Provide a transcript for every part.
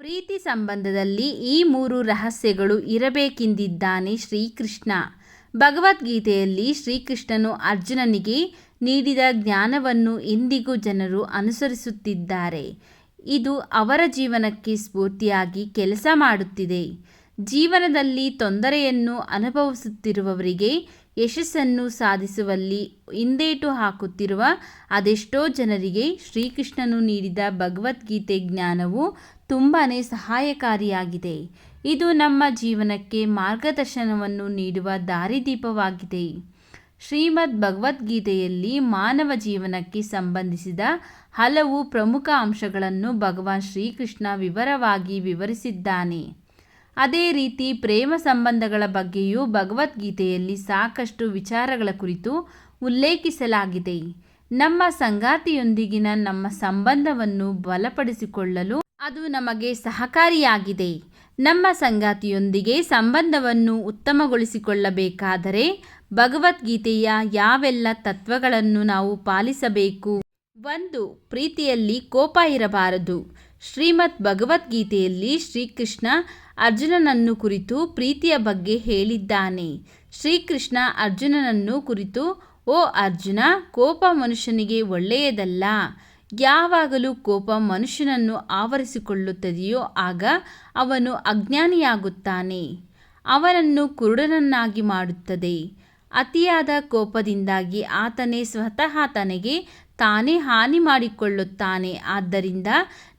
ಪ್ರೀತಿ ಸಂಬಂಧದಲ್ಲಿ ಈ ಮೂರು ರಹಸ್ಯಗಳು ಇರಬೇಕೆಂದಿದ್ದಾನೆ ಶ್ರೀಕೃಷ್ಣ. ಭಗವದ್ಗೀತೆಯಲ್ಲಿ ಶ್ರೀಕೃಷ್ಣನು ಅರ್ಜುನನಿಗೆ ನೀಡಿದ ಜ್ಞಾನವನ್ನು ಇಂದಿಗೂ ಜನರು ಅನುಸರಿಸುತ್ತಿದ್ದಾರೆ. ಇದು ಅವರ ಜೀವನಕ್ಕೆ ಸ್ಫೂರ್ತಿಯಾಗಿ ಕೆಲಸ ಮಾಡುತ್ತಿದೆ. ಜೀವನದಲ್ಲಿ ತೊಂದರೆಯನ್ನು ಅನುಭವಿಸುತ್ತಿರುವವರಿಗೆ ಯಶಸ್ಸನ್ನು ಸಾಧಿಸುವಲ್ಲಿ ಹಿಂದೇಟು ಹಾಕುತ್ತಿರುವ ಅದೆಷ್ಟೋ ಜನರಿಗೆ ಶ್ರೀಕೃಷ್ಣನು ನೀಡಿದ ಭಗವದ್ಗೀತೆ ಜ್ಞಾನವು ತುಂಬಾ ಸಹಾಯಕಾರಿಯಾಗಿದೆ. ಇದು ನಮ್ಮ ಜೀವನಕ್ಕೆ ಮಾರ್ಗದರ್ಶನವನ್ನು ನೀಡುವ ದಾರಿದೀಪವಾಗಿದೆ. ಶ್ರೀಮದ್ ಭಗವದ್ಗೀತೆಯಲ್ಲಿ ಮಾನವ ಜೀವನಕ್ಕೆ ಸಂಬಂಧಿಸಿದ ಹಲವು ಪ್ರಮುಖ ಅಂಶಗಳನ್ನು ಭಗವಾನ್ ಶ್ರೀಕೃಷ್ಣ ವಿವರವಾಗಿ ವಿವರಿಸಿದ್ದಾನೆ. ಅದೇ ರೀತಿ ಪ್ರೇಮ ಸಂಬಂಧಗಳ ಬಗ್ಗೆಯೂ ಭಗವದ್ಗೀತೆಯಲ್ಲಿ ಸಾಕಷ್ಟು ವಿಚಾರಗಳ ಕುರಿತು ಉಲ್ಲೇಖಿಸಲಾಗಿದೆ. ನಮ್ಮ ಸಂಗಾತಿಯೊಂದಿಗಿನ ನಮ್ಮ ಸಂಬಂಧವನ್ನು ಬಲಪಡಿಸಿಕೊಳ್ಳಲು ಅದು ನಮಗೆ ಸಹಕಾರಿಯಾಗಿದೆ. ನಮ್ಮ ಸಂಗಾತಿಯೊಂದಿಗೆ ಸಂಬಂಧವನ್ನು ಉತ್ತಮಗೊಳಿಸಿಕೊಳ್ಳಬೇಕಾದರೆ ಭಗವದ್ಗೀತೆಯ ಯಾವೆಲ್ಲ ತತ್ವಗಳನ್ನು ನಾವು ಪಾಲಿಸಬೇಕು? ಒಂದು, ಪ್ರೀತಿಯಲ್ಲಿ ಕೋಪ ಇರಬಾರದು. ಶ್ರೀಮದ್ ಭಗವದ್ಗೀತೆಯಲ್ಲಿ ಶ್ರೀಕೃಷ್ಣ ಅರ್ಜುನನನ್ನು ಕುರಿತು ಪ್ರೀತಿಯ ಬಗ್ಗೆ ಹೇಳಿದ್ದಾನೆ. ಶ್ರೀಕೃಷ್ಣ ಅರ್ಜುನನನ್ನು ಕುರಿತು, ಓ ಅರ್ಜುನ, ಕೋಪ ಮನುಷ್ಯನಿಗೆ ಒಳ್ಳೆಯದಲ್ಲ. ಯಾವಾಗಲೂ ಕೋಪ ಮನುಷ್ಯನನ್ನು ಆವರಿಸಿಕೊಳ್ಳುತ್ತದೆಯೋ ಆಗ ಅವನು ಅಜ್ಞಾನಿಯಾಗುತ್ತಾನೆ. ಅವನನ್ನು ಕುರುಡನನ್ನಾಗಿ ಮಾಡುತ್ತದೆ. ಅತಿಯಾದ ಕೋಪದಿಂದಾಗಿ ಆತನೇ ಸ್ವತಃ ತನಗೆ ತಾನೇ ಹಾನಿ ಮಾಡಿಕೊಳ್ಳುತ್ತಾನೆ. ಆದ್ದರಿಂದ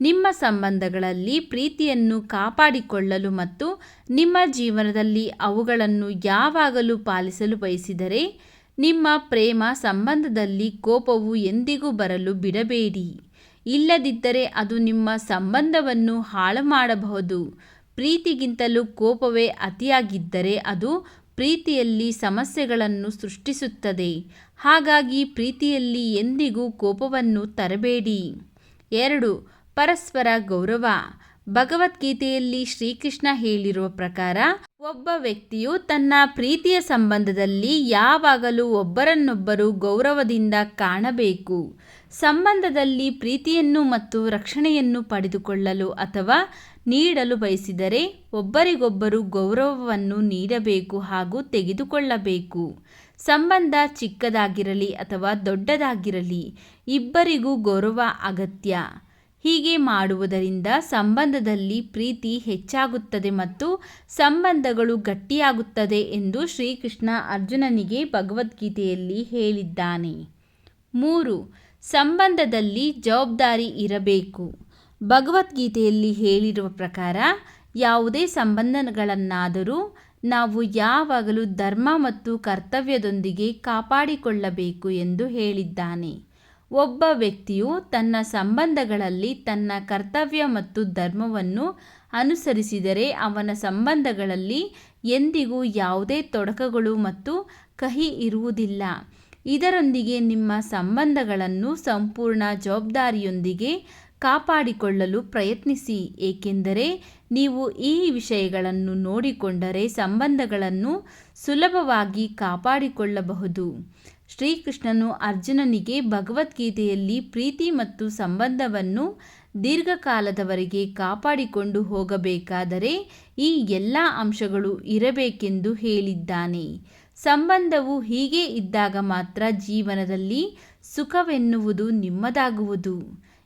ನಿಮ್ಮ ಸಂಬಂಧಗಳಲ್ಲಿ ಪ್ರೀತಿಯನ್ನು ಕಾಪಾಡಿಕೊಳ್ಳಲು ಮತ್ತು ನಿಮ್ಮ ಜೀವನದಲ್ಲಿ ಅವುಗಳನ್ನು ಯಾವಾಗಲೂ ಪಾಲಿಸಲು ಬಯಸಿದರೆ ನಿಮ್ಮ ಪ್ರೇಮ ಸಂಬಂಧದಲ್ಲಿ ಕೋಪವು ಎಂದಿಗೂ ಬರಲು ಬಿಡಬೇಡಿ. ಇಲ್ಲದಿದ್ದರೆ ಅದು ನಿಮ್ಮ ಸಂಬಂಧವನ್ನು ಹಾಳು ಮಾಡಬಹುದು. ಪ್ರೀತಿಗಿಂತಲೂ ಕೋಪವೇ ಅತಿಯಾಗಿದ್ದರೆ ಅದು ಪ್ರೀತಿಯಲ್ಲಿ ಸಮಸ್ಯೆಗಳನ್ನು ಸೃಷ್ಟಿಸುತ್ತದೆ. ಹಾಗಾಗಿ ಪ್ರೀತಿಯಲ್ಲಿ ಎಂದಿಗೂ ಕೋಪವನ್ನು ತರಬೇಡಿ. ಎರಡು, ಪರಸ್ಪರ ಗೌರವ. ಭಗವದ್ಗೀತೆಯಲ್ಲಿ ಶ್ರೀಕೃಷ್ಣ ಹೇಳಿರುವ ಪ್ರಕಾರ, ಒಬ್ಬ ವ್ಯಕ್ತಿಯು ತನ್ನ ಪ್ರೀತಿಯ ಸಂಬಂಧದಲ್ಲಿ ಯಾವಾಗಲೂ ಒಬ್ಬರನ್ನೊಬ್ಬರು ಗೌರವದಿಂದ ಕಾಣಬೇಕು. ಸಂಬಂಧದಲ್ಲಿ ಪ್ರೀತಿಯನ್ನು ಮತ್ತು ರಕ್ಷಣೆಯನ್ನು ಪಡೆದುಕೊಳ್ಳಲು ಅಥವಾ ನೀಡಲು ಬಯಸಿದರೆ ಒಬ್ಬರಿಗೊಬ್ಬರು ಗೌರವವನ್ನು ನೀಡಬೇಕು ಹಾಗೂ ತೆಗೆದುಕೊಳ್ಳಬೇಕು. ಸಂಬಂಧ ಚಿಕ್ಕದಾಗಿರಲಿ ಅಥವಾ ದೊಡ್ಡದಾಗಿರಲಿ, ಇಬ್ಬರಿಗೂ ಗೌರವ ಅಗತ್ಯ. ಹೀಗೆ ಮಾಡುವುದರಿಂದ ಸಂಬಂಧದಲ್ಲಿ ಪ್ರೀತಿ ಹೆಚ್ಚಾಗುತ್ತದೆ ಮತ್ತು ಸಂಬಂಧಗಳು ಗಟ್ಟಿಯಾಗುತ್ತದೆ ಎಂದು ಶ್ರೀಕೃಷ್ಣ ಅರ್ಜುನನಿಗೆ ಭಗವದ್ಗೀತೆಯಲ್ಲಿ ಹೇಳಿದ್ದಾನೆ. ಮೂರು, ಸಂಬಂಧದಲ್ಲಿ ಜವಾಬ್ದಾರಿ ಇರಬೇಕು. ಭಗವದ್ಗೀತೆಯಲ್ಲಿ ಹೇಳಿರುವ ಪ್ರಕಾರ, ಯಾವುದೇ ಸಂಬಂಧಗಳನ್ನಾದರೂ ನಾವು ಯಾವಾಗಲೂ ಧರ್ಮ ಮತ್ತು ಕರ್ತವ್ಯದೊಂದಿಗೆ ಕಾಪಾಡಿಕೊಳ್ಳಬೇಕು ಎಂದು ಹೇಳಿದ್ದಾನೆ. ಒಬ್ಬ ವ್ಯಕ್ತಿಯು ತನ್ನ ಸಂಬಂಧಗಳಲ್ಲಿ ತನ್ನ ಕರ್ತವ್ಯ ಮತ್ತು ಧರ್ಮವನ್ನು ಅನುಸರಿಸಿದರೆ ಅವನ ಸಂಬಂಧಗಳಲ್ಲಿ ಎಂದಿಗೂ ಯಾವುದೇ ತೊಡಕಗಳು ಮತ್ತು ಕಹಿ ಇರುವುದಿಲ್ಲ. ಇದರೊಂದಿಗೆ ನಿಮ್ಮ ಸಂಬಂಧಗಳನ್ನು ಸಂಪೂರ್ಣ ಜವಾಬ್ದಾರಿಯೊಂದಿಗೆ ಕಾಪಾಡಿಕೊಳ್ಳಲು ಪ್ರಯತ್ನಿಸಿ, ಏಕೆಂದರೆ ನೀವು ಈ ವಿಷಯಗಳನ್ನು ನೋಡಿಕೊಂಡರೆ ಸಂಬಂಧಗಳನ್ನು ಸುಲಭವಾಗಿ ಕಾಪಾಡಿಕೊಳ್ಳಬಹುದು. ಶ್ರೀಕೃಷ್ಣನು ಅರ್ಜುನನಿಗೆ ಭಗವದ್ಗೀತೆಯಲ್ಲಿ ಪ್ರೀತಿ ಮತ್ತು ಸಂಬಂಧವನ್ನು ದೀರ್ಘಕಾಲದವರೆಗೆ ಕಾಪಾಡಿಕೊಂಡು ಹೋಗಬೇಕಾದರೆ ಈ ಎಲ್ಲ ಅಂಶಗಳು ಇರಬೇಕೆಂದು ಹೇಳಿದ್ದಾನೆ. ಸಂಬಂಧವು ಹೀಗೆ ಇದ್ದಾಗ ಮಾತ್ರ ಜೀವನದಲ್ಲಿ ಸುಖವೆನ್ನುವುದು ನಿಮ್ಮದಾಗುವುದು.